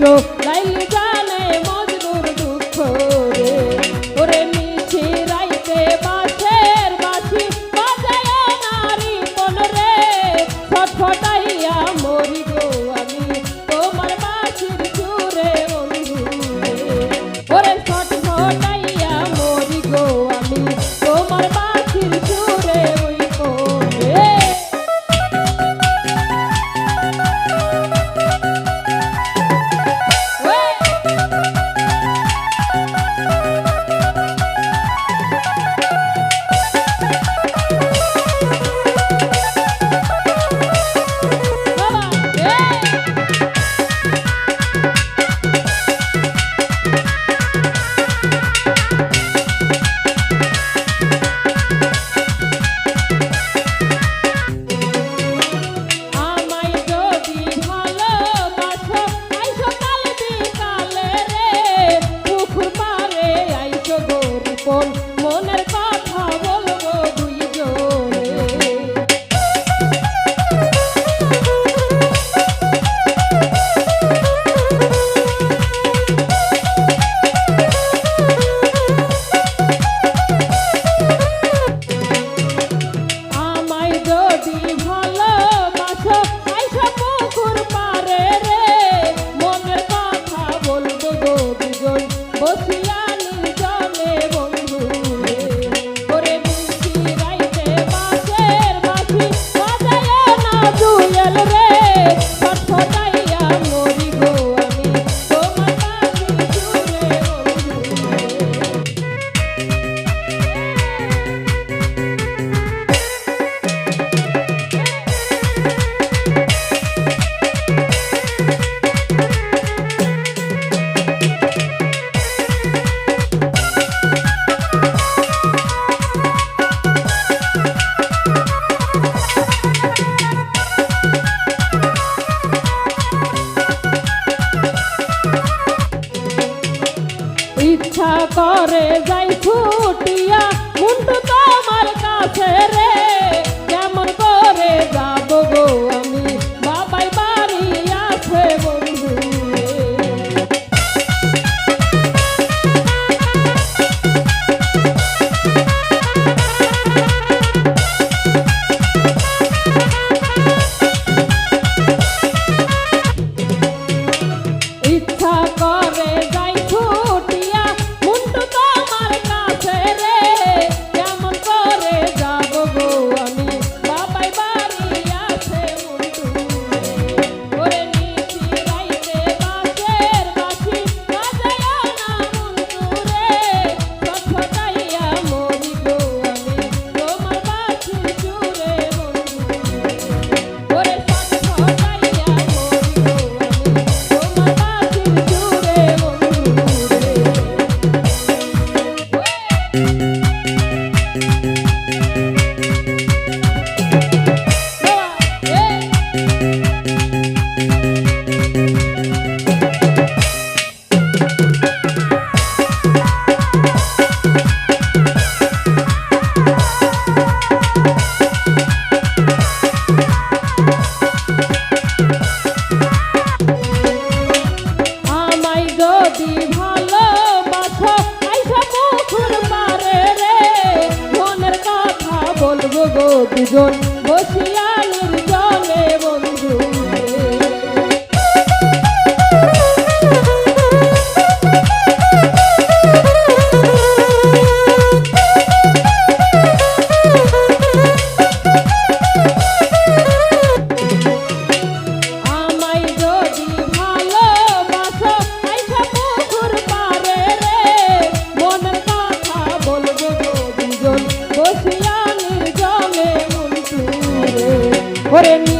được. ইচ্ছা করে যাই ছুটিয়া মুন্ডু তোমার কাছে দুজন ওরে